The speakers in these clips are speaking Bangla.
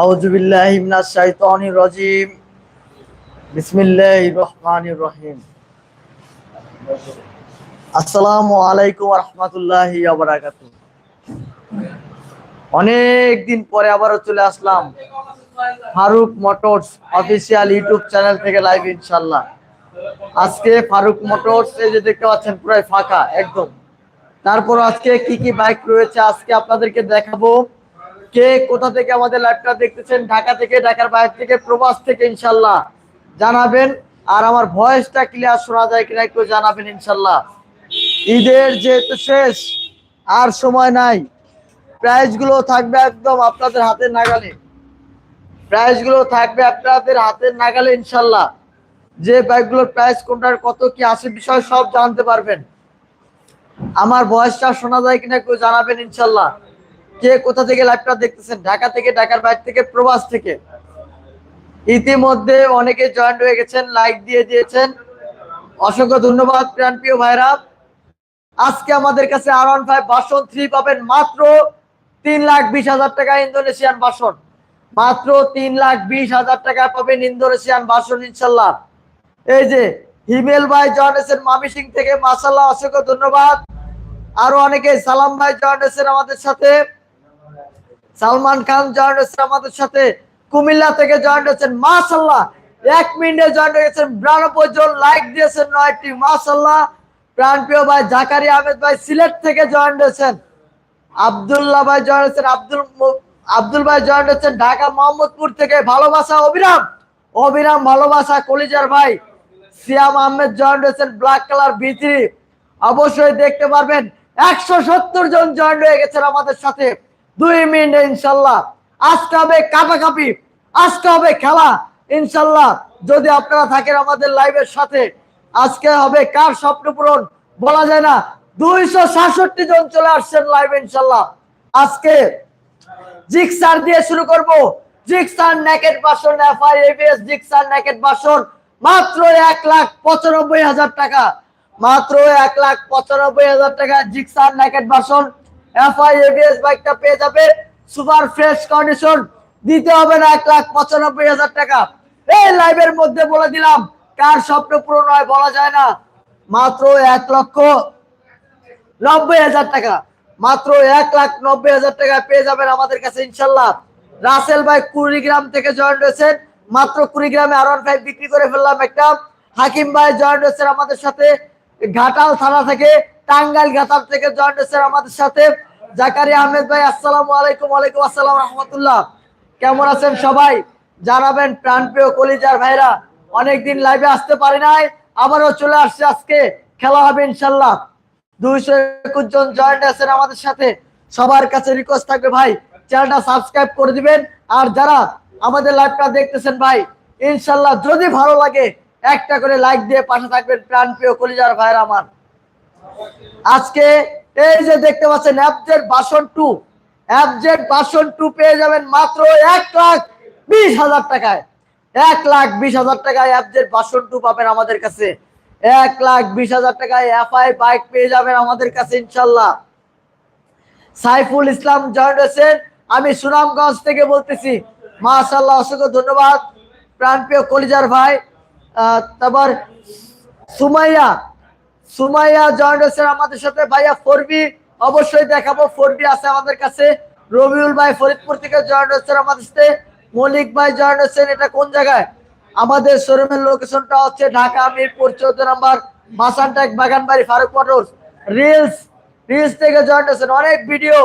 আউযু বিল্লাহি মিনাশ শাইতানির রাজিম। বিসমিল্লাহির রহমানির রহিম। অনেক দিন পরে আবারও চলে আসলাম Faruk motors official YouTube channel থেকে লাইভ ইনশাল্লাহ আজকে ফারুক মোটরস, এই যে দেখতে পাচ্ছেন, পুরাই ফাঁকা, একদম। তারপর আজকে কি কি বাইক রয়েছে, আজকে আপনাদেরকে দেখাবো। কে কোথা থেকে আমাদের লাইভটা দেখতেছেন? ঢাকা থেকে, ঢাকার বাইরে থেকে, প্রবাস থেকে ইনশাল্লাহ জানাবেন। আর আমার ভয়েসটা ক্লিয়ার শোনা যায় কিনা একটু জানাবেন ইনশাল্লাহ ঈদের যেহেতু শেষ, আর সময় নাই প্রাইসগুলো থাকবে একদম আপনাদের হাতের নাগালে। প্রাইসগুলো থাকবে আপনাদের হাতের নাগালে ইনশাল্লাহ যে বাইকগুলোর প্রাইস কোনটার কত, কি আছে বিষয় সব জানতে পারবেন। আমার বয়সটা শোনা যায় কিনা কেউ জানাবেন ইনশাল্লাহ কে কোথা থেকে লাইভটা দেখতেছেন? ঢাকা থেকে, ঢাকার বাইরে থেকে, প্রবাস থেকে? ইতিমধ্যে অনেকে জয়েন্ট হয়ে গেছেন লাইক দিয়ে দিয়েছেন। অসংখ্য ধন্যবাদ, প্রাণপ্রিয় ভাইরা। আজকে আমাদের কাছে R one five version three পাবেন মাত্র তিন লাখ বিশ হাজার টাকা ইন্দোনেশিয়ান বাসন। মাত্র তিন লাখ বিশ হাজার টাকা পাবেন ইন্দোনেশিয়ান বাসন, ইনশাল্লাহ। এই যে, হিমেল ভাই জয়েন হয়েছেন মামি সিং থেকে মাসাল্লাহ অসংখ্য ধন্যবাদ। আরও অনেকে সালাম ভাই জয়েন হয়েছেন আমাদের সাথে। সালমান খান জয়েন হয়েছেন আমাদের সাথে, কুমিল্লা থেকে জয়েন হয়েছেন মাসাল্লাহ এক মিনিটে জয়েন হয়েছেন বিরানব্বই জন লাইক দিয়েছেন নয়টি মাসাল্লাহ প্রাণপ্রিয় ভাই জাকারি আহমেদ ভাই সিলেট থেকে জয়েন হয়েছেন, আবদুল্লাহ ভাই জয়েন হয়েছেন, আব্দুল আব্দুল ভাই জয়েন হয়েছেন ঢাকা মোহাম্মদপুর থেকে, ভালোবাসা অবিরাম অবিরাম ভালোবাসা কলিজার ভাই, সিয়াম আহমেদ জয়েন হয়েছেন, ব্ল্যাক কালার ভিতরি অবশ্যই দেখতে পারবেন, একশো সত্তর জন জয়েন হয়ে গেছেন আমাদের সাথে। দুই মিনিট ইনশাল্লাহ। আজকে হবে কাটাকাপি আজকে হবে খেলা। ইনশাল্লাহ যদি আপনারা থাকেন আমাদের লাইভের সাথে, আজকে হবে কার স্বপ্ন পূরণ বলা যায় না। দুইশো সাতষট্টি জন চলে আসছেন লাইভ ইনশাল্লাহ। আজকে জিক্সার দিয়ে শুরু করব। Gixxer naked version, FI ABS Gixxer naked version, মাত্র এক লাখ পঁচানব্বই হাজার টাকা। মাত্র এক লাখ পঁচানব্বই হাজার টাকা জিক্সার নেকেট বাসন। এফআই বাইকটা পেয়ে যাবে। সুপার ফ্রেশ কন্ডিশন দিতে হবে না এক লাখ পঁচানব্বই হাজার টাকা। এই লাইভের মধ্যে বলে দিলাম, কার স্বপ্ন পূরণ হয় বলা যায় না। মাত্র এক লক্ষ নব্বই হাজার টাকা। মাত্র এক লাখ নব্বই হাজার টাকা পেয়ে যাবেন আমাদের কাছে, ইনশাল্লাহ। রাসেল ভাই কুড়িগ্রাম থেকে জয়েন হয়েছেন। মাত্র কুড়িগ্রামে আর ওয়ান ফাইভ বিক্রি করে ফেললাম একটা। হাকিম ভাই জয়েন হয়েছেন আমাদের সাথে। ঘাটাল থানা থেকে, টাঙ্গাইল ঘাটাল থেকে জয়েন হয়েছেন আমাদের সাথে। জাকারি আহমেদ ভাই, আসসালামু আলাইকুম, ওয়ালাইকুম আসসালাম রহমতুল্লাহ। কেমন আছেন সবাই? জানাবেন প্রাণপ্রিয় কলিজার ভাইরা, অনেকদিন লাইভে আসতে পারি নাই, আবারও চলে আসছে আজকে, খেলা হবে ইনশাল্লাহ দুইশো একুশ জন জয়েন্ট আছেন আমাদের সাথে, সবার কাছে রিকোয়েস্ট থাকবে ভাই চ্যানেলটা সাবস্ক্রাইব করে দিবেন। আর যারা আমাদের লাইভটা দেখতেছেন ভাই ইনশাল্লাহ যদি ভালো লাগে একটা করে লাইক দিয়ে পাশে থাকবেন প্রাণ প্রিয় কলিজার ভাইয়ের আমার। আজকে এই যে দেখতে পাচ্ছেন অ্যাপজেড বাসন টু অ্যাপজেড বাসন টু পেয়ে যাবেন মাত্র এক লাখ বিশ হাজার টাকায়। এক লাখ বিশ হাজার টাকায় অ্যাপজেড বাসন টু পাবেন আমাদের কাছে। এক লাখ বিশ হাজার টাকায় এফআই বাইক পেয়ে যাবেন আমাদের কাছে, ইনশাল্লাহ। সাইফুল ইসলাম জয়েন্ট হয়েছেন। আমি সুনামগঞ্জ থেকে বলতেছি মাশাল্লাহ অসংখ্য ধন্যবাদ। প্রাণপ্রিয় কলিজার ভাই তারপর সুমাইয়া সুমাইয়া জয়েন্ট হয়েছেন আমাদের সাথে। ভাইয়া, ফোরবি, অবশ্যই দেখাবো। ফোরবি আছে আমাদের কাছে। রবিউল ভাই ফরিদপুর থেকে জয়েন্ট হচ্ছেন আমাদের সাথে। মলিক ভাই জয়েন্ট হচ্ছেন এটা কোন জায়গায়? আমাদের শোরুমের লোকেশনটা হচ্ছে ঢাকা মিরপুর চৌদ্দ নম্বর মাসানটেক বাগানবাড়ি ফারুক মোটরস। রিলস রিলস থেকে জয়েন্ট হচ্ছেন অনেক ভিডিও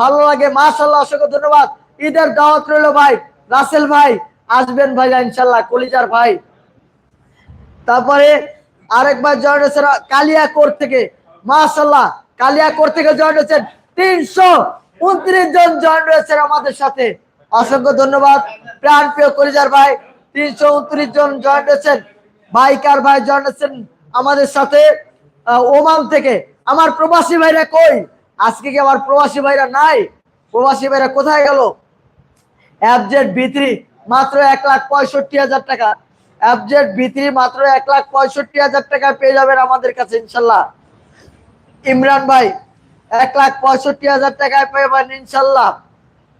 ভালো লাগে। মাশাল্লাহ অসংখ্য ধন্যবাদ। ঈদের দাওয়াত রইল ভাই। রাসেল ভাই, আসবেন ভাইয়া ইনশাল্লাহ কলিজার ভাই। তারপরে আরেকবার জয়েন হয়েছেন কালিয়াকোর থেকে। মাশাল্লাহ কালিয়াকোর থেকে জয়েন হয়েছেন তিনশো উনত্রিশ জন জয়েন রয়েছেন আমাদের সাথে। অসংখ্য ধন্যবাদ। প্রাণ প্রিয় কলিজার ভাই, তিনশো উনত্রিশ জন জয়েন হয়েছেন। বাইকার ভাই জয়েন হয়েছেন আমাদের সাথে ওমান থেকে। আমার প্রবাসী ভাইরা কই? আজকে কি আমার প্রবাসী ভাইরা নাই? প্রবাসী ভাইরা কোথায় গেল? অ্যাবজেড বিত্রি মাত্র এক লাখ পঁয়ষট্টি হাজার টাকা। অ্যাবজেড বিত্রি মাত্র এক লাখ পঁয়ষট্টি হাজার টাকা পেয়ে যাবেন আমাদের কাছে, ইনশাল্লাহ। ইমরান ভাই, এক লাখ পঁয়ষট্টি হাজার টাকায় পেয়ে যাবেন, ইনশাল্লাহ।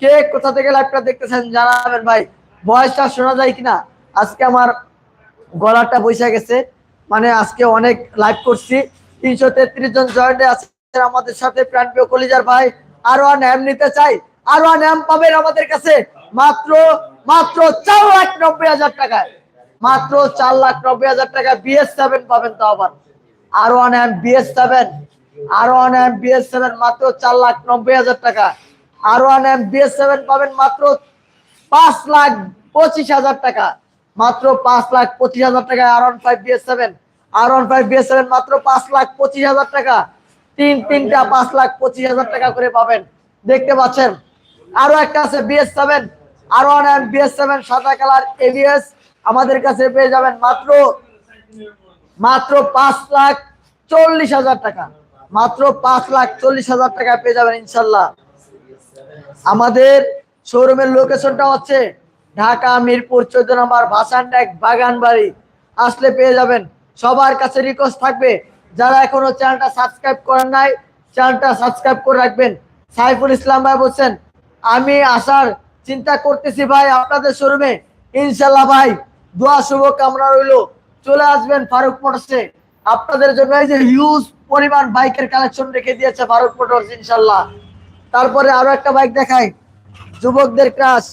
কে কোথা থেকে লাইভটা দেখতেছেন জানাবেন ভাই। ভয়েসটা শোনা যায় কিনা? আজকে আমার গলাটা বসে গেছে। মানে আজকে অনেক লাইভ করছি। তিনশো তেত্রিশ জন জয়েন্টে আছে আমাদের সাথে প্রাণপ্রিয় কলিজার ভাই। আরও ন্যাম নিতে চাই। আরও ন্যাম পাবেন আমাদের কাছে মাত্র মাত্র চার লাখ নব্বই হাজার টাকায়। মাত্র চার লাখ নব্বই হাজার টাকা বিএস সেভেন পাবেন তো আবার। আরও ন্যাম বিএস সেভেন আর আরও ন্যাম বিএস সেভেন মাত্র চার লাখ নব্বই হাজার টাকা। আর আরও ন্যাম বিএস সেভেন পাবেন মাত্র পাঁচ লাখ পঁচিশ হাজার টাকা। মাত্র পাঁচ লাখ পঁচিশ হাজার টাকা R one five BS seven R one five BS seven মাত্র পাঁচ লাখ পঁচিশ হাজার টাকা। তিন তিনটা পাঁচ লাখ পঁচিশ হাজার টাকা করে পাবেন। দেখতে পাচ্ছেন? আরও একটা আছে BS seven R one M BS seven সাদা কালার এবিএস আমাদের কাছে পেয়ে যাবেন মাত্র মাত্র পাঁচ লাখ চল্লিশ হাজার টাকা। মাত্র পাঁচ লাখ চল্লিশ হাজার টাকা পেয়ে যাবেন ইনশাল্লাহ। আমাদের শোরুমের লোকেশনটা হচ্ছে ঢাকা মিরপুর চোদ্দ নম্বর বাগান বাড়ি আসলে পেয়ে যাবেন। সবার কাছে রিকোয়েস্ট থাকবে। যারা এখনও চ্যানেলটা সাবস্ক্রাইব করেন নাই, চ্যানেলটা সাবস্ক্রাইব করে রাখবেন। সাইফুল ইসলাম ভাই বলছেন, আমি আসার চিন্তা করতেছি ভাই আপনাদের শোরুমে। ইনশাল্লাহ ভাই। দোয়া শুভ কামনা রইল। চলে আসবেন ফারুক মোটরসে। আপনাদের জন্য এই যে হিউজ পরিমাণ বাইকের কালেকশন রেখে দিয়েছে ফারুক মোটরস ইনশাল্লাহ তারপরে আরও একটা বাইক দেখাই। যুবকদের ক্রাশ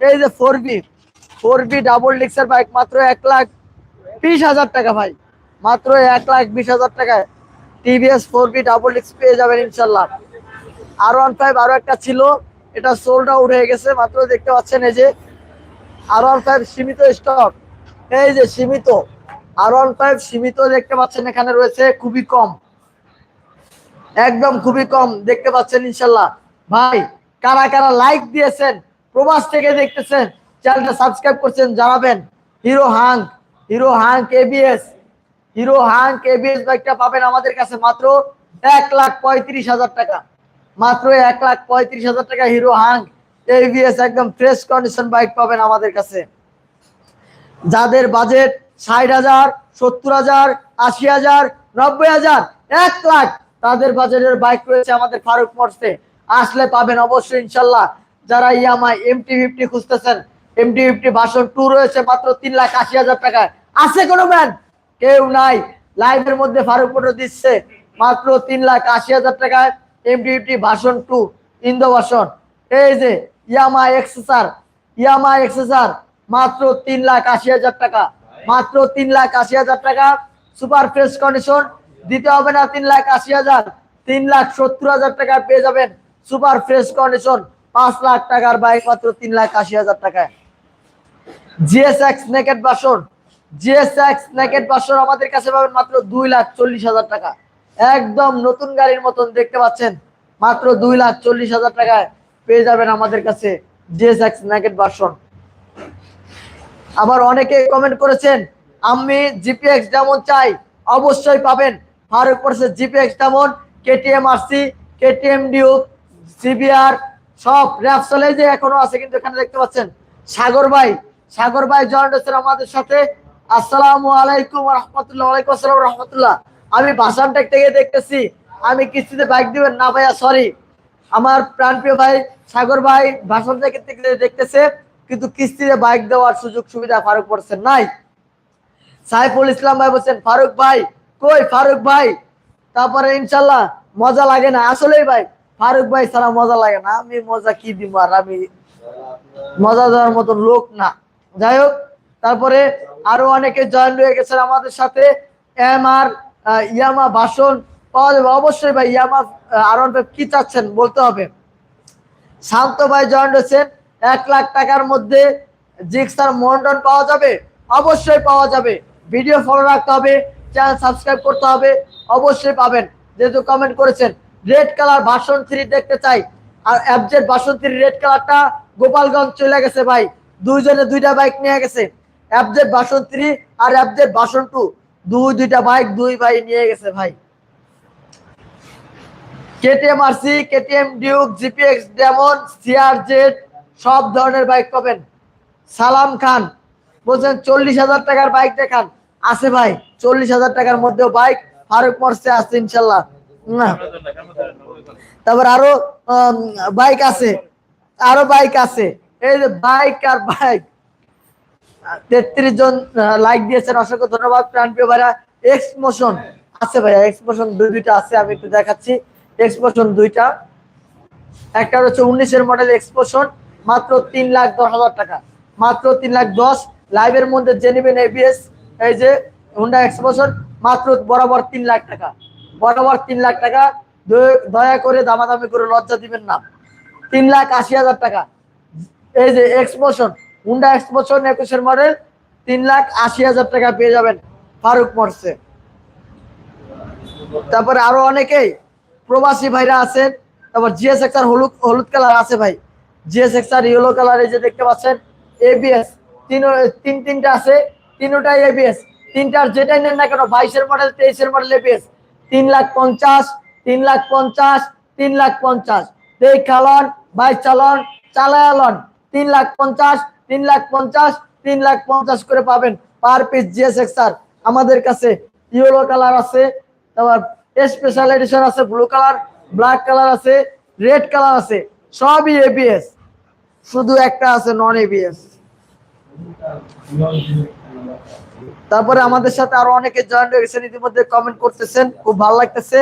এই যে four V four V double ডিক্সের bike মাত্র এক লাখ বিশ হাজার টাকা ভাই। মাত্র এক লাখ বিশ হাজার টাকায়। টিভিএস ফোর বি ডাবল ডিক্স পেয়ে যাবেন ইনশাল্লাহ আর ওয়ান ফাইভ আরও একটা ছিল। এটা সোল্ড আউট হয়ে গেছে। মাত্র দেখতে পাচ্ছেন এই যে। আর ওয়ান ফাইভ সীমিত স্টক এই যে সীমিত আর ওয়ান ফাইভ সীমিত দেখতে পাচ্ছেন এখানে রয়েছে, খুবই কম। একদম খুবই কম দেখতে পাচ্ছেন ইনশাল্লাহ ভাই, কারা কারা লাইক দিয়েছেন, প্রবাস থেকে দেখতেছেন চ্যানেলটা সাবস্ক্রাইব করছেন, জানাবেন। Hero Hunk Hero Hunk ABS Hero Hunk ABS বাইকটা পাবেন আমাদের কাছে মাত্র এক লাখ পঁয়ত্রিশ হাজার টাকা। মাত্র এক লাখ পঁয়ত্রিশ হাজার টাকা হিরো হাঙ্ক এবিএস একদম ফ্রেশ কন্ডিশন বাইক পাবেন আমাদের কাছে। যাদের বাজেট ষাট হাজার, সত্তর হাজার, আশি হাজার, নব্বই হাজার, এক লাখ তাদের বাজেটের বাইক রয়েছে আমাদের ফারুক মোটসে আসলে পাবেন অবশ্যই ইনশাল্লাহ। যারা ইয়ামাই এমটি ফিফটি খুঁজতেছেন এমটি ফিফটি ভাষণ টু রয়েছে মাত্র তিন লাখ আশি হাজার টাকায়। আছে কোনো ব্যান্ড কেউ নাই। লাইভের মধ্যে ফারুক মোটর দিচ্ছে মাত্র তিন লাখ আশি হাজার টাকায় MT fifty version two Indo version এই যে ইয়ামা এক্সেসার ইয়ামা এক্সেসার মাত্র তিন লাখ আশি হাজার টাকা। মাত্র তিন লাখ আশি হাজার টাকা সুপার ফ্রেশ কন্ডিশন। দিতে হবে না তিন লাখ আশি হাজার, তিন লাখ সত্তর হাজার টাকা পেয়ে যাবেন সুপার ফ্রেশ কন্ডিশন। পাঁচ লাখ টাকার বাইক মাত্র তিন লাখ আশি হাজার টাকায়। GSX naked version. GSX naked version আমাদের কাছে পাবেন মাত্র দুই লাখ চল্লিশ হাজার টাকা। একদম নতুন গাড়ির মতন দেখতে পাচ্ছেন। মাত্র দুই লাখ চল্লিশ হাজার টাকায় পেয়ে যাবেন আমাদের কাছে জিএসএক্স নেকেট বাসন। আবার অনেকে কমেন্ট করেছেন আমি জিপিএক্স যেমন চাই, অবশ্যই পাবেন। ফারুক পড়ছে জিপিএক্স যেমন KTM RC KTM Duke CBR সব র্যাপসলে যে এখনও আছে, কিন্তু এখানে দেখতে পাচ্ছেন, সাগর ভাই সাগর ভাই জয়েন্ট হচ্ছেন আমাদের সাথে। আসসালামু আলাইকুম রহমতুল্লাহ, ওয়ালাইকুম আসসালাম রহমতুল্লাহ। আমি ভাষানটেক থেকে দেখতেছি, আমি কিস্তিতে বাইক দিবেন? না ভাইয়া সরি আমার প্রাণপ্রিয় ভাই সাগর ভাই ভাষণ থেকে থেকে দেখতেছে। কিন্তু কিস্তিতে বাইক দেওয়ার সুযোগ সুবিধা ফারুক পড়ছেন নাই। সাইফুল ইসলাম ভাই বলছেন, ফারুক ভাই, কই ফারুক ভাই? তারপরে ইনশাল্লাহ মজা লাগে না। আসলেই ভাই, ফারুক ভাই ছাড়া মজা লাগে না। আমি মজা কি দিব আর? আমি মজা দেওয়ার মতো লোক না। যাই হোক, তারপরে আরও অনেকে জয়েন হয়ে গেছেন আমাদের সাথে। এম আর ইয়ামা ভাষণ পাওয়া যাবে। অবশ্যই ভাই, ইয়ামা আর কি চাচ্ছেন বলতে হবে। শান্ত ভাই জয়েন হয়েছেন। এক লাখ টাকার মধ্যে জিক্সার মন্ডন পাওয়া যাবে, অবশ্যই পাওয়া যাবে। ভিডিও ফলো রাখতে হবে চ্যানেল সাবস্ক্রাইব করতে হবে, অবশ্যই পাবেন। যেহেতু কমেন্ট করেছেন রেড কালার ভাষণ থ্রি দেখতে চাই। আর অ্যাবজেট ভাষণ থ্রি রেড কালারটা গোপালগঞ্জ চলে গেছে ভাই। দুইজনে দুইটা বাইক নিয়ে গেছে। অ্যাবজেট ভাষণ থ্রি আর অ্যাবজেট ভাষণ টু দুই দুইটা বাইক দুই ভাই নিয়ে গেছে ভাই। KTM RC KTM Duke GPX Demon CRZ সব ধরনের বাইক পাবেন। সালাম খান, বলছেন চল্লিশ হাজার টাকার বাইক দেখান। আছে ভাই, চল্লিশ হাজার টাকার মধ্যেও বাইক ফারুক মর্সে আছে ইনশাল্লাহ। তারপর আরও বাইক আছে, আরও বাইক আছে। এই যে বাইক আর বাইক তেত্রিশ জন লাইক দিয়েছেন, অসংখ্য ধন্যবাদ প্রাণপ্রিয় ভাইরা। এক্স আছে ভাইয়া এক্স দুই দুইটা আছে, আমি একটু দেখাচ্ছি। এক্স দুইটা। একটা হচ্ছে উনিশের মডেল এক্সপোশন মাত্র তিন লাখ দশ হাজার টাকা। মাত্র তিন লাখ দশ লাইভের মধ্যে যে নেবেন এবিএস এই যে হুন্ডা এক্সপোশন মাত্র বরাবর তিন লাখ টাকা। বরাবর তিন লাখ টাকা। দয়া- করে দামাদামি করে লজ্জা দিবেন না। তিন লাখ আশি হাজার টাকা। এই যে এক্সপোশন হুন্ডা এক্সপোশন একুশের মডেল তিন লাখ আশি হাজার টাকা পেয়ে যাবেন ফারুক মর্সে। তারপরে আরও অনেকেই প্রবাসী ভাইরা আছেন, তারপর জিএস এক্সার হলুদ হলুদ কালার আছে ভাই। জিএস এক্সার ইয়েলো কালার যে দেখতে পাচ্ছেন এবিএস তিন তিন তিনটা আছে, তিনটাই এবিএস তিনটার যেটাই নেন না কেন, বাইশের মডেল তেইশের মডেল এবিএস তিন লাখ পঞ্চাশ, তিন লাখ পঞ্চাশ, তিন লাখ পঞ্চাশ। দেখ খালন বাইক চালন, চালায়ালন, তিন লাখ পঞ্চাশ, তিন লাখ পঞ্চাশ, তিন লাখ পঞ্চাশ করে পাবেন পার পিস জিএস এক্সার আমাদের কাছে ইয়েলো কালার আছে, তারপর স্পেশাল এডিশন আছে ব্লু কালার ব্ল্যাক কালার আছে রেড কালার আছে, সবই এবিএস শুধু একটা আছে নন এবিএস তারপরে আমাদের সাথে আরও অনেকে জয়েন হয়ে গেছেন ইতিমধ্যে কমেন্ট করতেছেন, খুব ভালো লাগতেছে।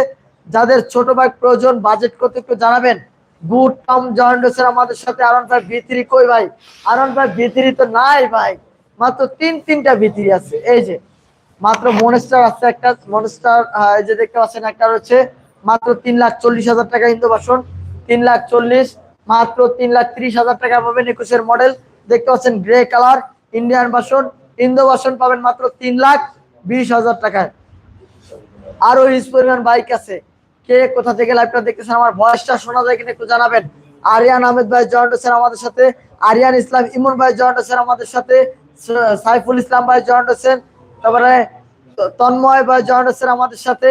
যাদের ছোট বাইক প্রয়োজন বাজেট কত একটু জানাবেন। গুড টম জয়েন হয়েছেন আমাদের সাথে। আরন ভাই ভিতরি কই ভাই? আরন ভাই ভিতরি তো নাই ভাই। মাত্র তিন তিনটা ভিতরি আছে। এই যে, মাত্র মনস্টার আছে একটা। মনস্টার এই যে দেখতে পাচ্ছেন একটা রয়েছে। মাত্র তিন লাখ চল্লিশ হাজার টাকা হিন্দু বাসন তিন লাখ চল্লিশ। মাত্র তিন লাখ ত্রিশ হাজার টাকা পাবেন একুশের মডেল দেখতে পাচ্ছেন grey colour Indian version Indo version পাবেন মাত্র তিন লাখ বিশ হাজার টাকায়। আরও হিউজ পরিমাণ বাইক আছে। কে কোথা থেকে লাইভটা দেখতেছেন আমার ভয়েসটা শোনা যায় কিনা একটু জানাবেন। আরিয়ান আহমেদ ভাই জয়েন্ট হচ্ছেন আমাদের সাথে। আরিয়ান ইসলাম ইমন ভাই জয়েন্ট হচ্ছেন আমাদের সাথে। সাইফুল ইসলাম ভাই জয়েন্ট হচ্ছেন তারপরে তন্ময় ভাই জয়েন্ট হচ্ছেন আমাদের সাথে।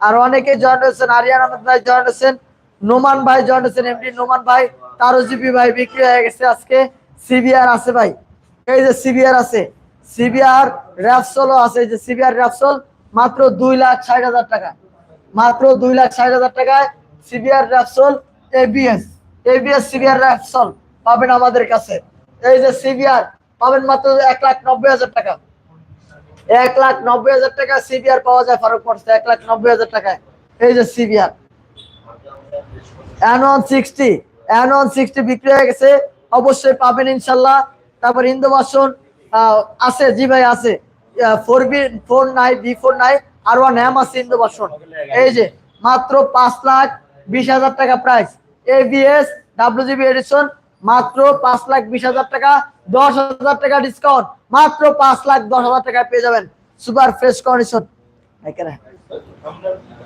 আর অনেকে জয়েন্ট হচ্ছেন আরিয়ান আহমেদ ভাই জয়েন্ট হচ্ছেন নোমান ভাই, জয়েন্ট হচ্ছেন এমডি নোমান ভাই তারো জিপি ভাই বিক্রি হয়ে গেছে আজকে। সিবিআর আছে ভাই। এই যে সিবিআর আছে, সিবিআর র্যাপসলও আছে যে সিবিআর র্যাপসল, মাত্র দুই লাখ ষাট হাজার টাকা। মাত্র দুই লাখ ষাট হাজার টাকায় CBR Repsol ABS ABS CBR Repsol পাবেন আমাদের কাছে। এই যে সিবিআর, পাবেন মাত্র এক লাখ নব্বই হাজার টাকা। এক লাখ নব্বই হাজার টাকা সিবিআর পাওয়া যায় ফারুক পড়ছে এক লাখ নব্বই হাজার টাকায়। এই যে CBR one sixty one sixty বিক্রি হয়ে গেছে অবশ্যই পাবেন ইনশাল্লাহ। তারপর ইন্দো বাসন আহ, আছে জি ভাই আছে। ফোর বি ফোর নাই বি ফোর নাই আর ওয়ান হ্যাম আছে ইন্দো বাসন এই যে মাত্র পাঁচ লাখ বিশ হাজার টাকা প্রাইস এবিএস ডাব্লিউজিবি এডিশন মাত্র পাঁচ লাখ বিশ হাজার টাকা দশ হাজার টাকা ডিসকাউন্ট মাত্র পাঁচ লাখ দশ হাজার টাকা পেয়ে যাবেন। সুপার ফ্রেশ কন্ডিশন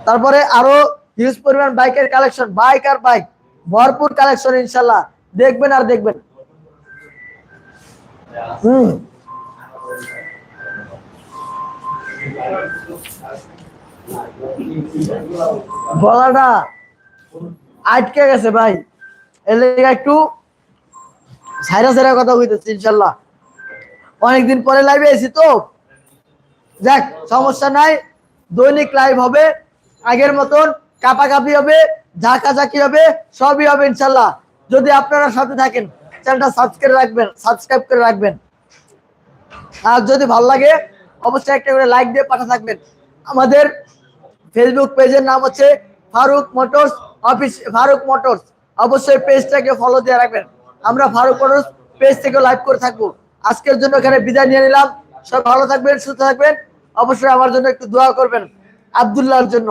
তারপরে আরও হিউজ পরিমাণ বাইকের কালেকশন বাইক আর বাইক ভরপুর কালেকশন ইনশাল্লাহ। দেখবেন আর দেখবেন। হুম। গলাটা আটকে গেছে ভাই। এর একটু সাইরা সাইরা কথা কইতেছি ইনশাল্লাহ। অনেকদিন পরে লাইভে এসি তো। যাক, সমস্যা নাই। দৈনিক লাইভ হবে। আগের মতন কাপাকাপি হবে, ঝাঁকাঝাঁকি হবে, সবই হবে ইনশাল্লাহ। যদি আপনারা সাথে থাকেন, চ্যানেলটা সাবস্ক্রাইব রাখবেন সাবস্ক্রাইব করে রাখবেন। আর যদি ভালো লাগে, অবশ্যই একটা করে লাইক দিয়ে পাঠা থাকবেন। আমাদের ফেসবুক পেজের নাম হচ্ছে Faruk motors office, Faruk motors. অবশ্যই পেজটাকে ফলো দিয়ে রাখবেন। আমরা ফারুক মোটরস পেজ থেকে লাইভ করে থাকব। আজকের জন্য এখানে বিদায় নিয়ে নিলাম। সব ভালো থাকবেন, সুস্থ থাকবেন। অবশ্যই আমার জন্য একটু দোয়া করবেন, আবদুল্লাহর জন্য।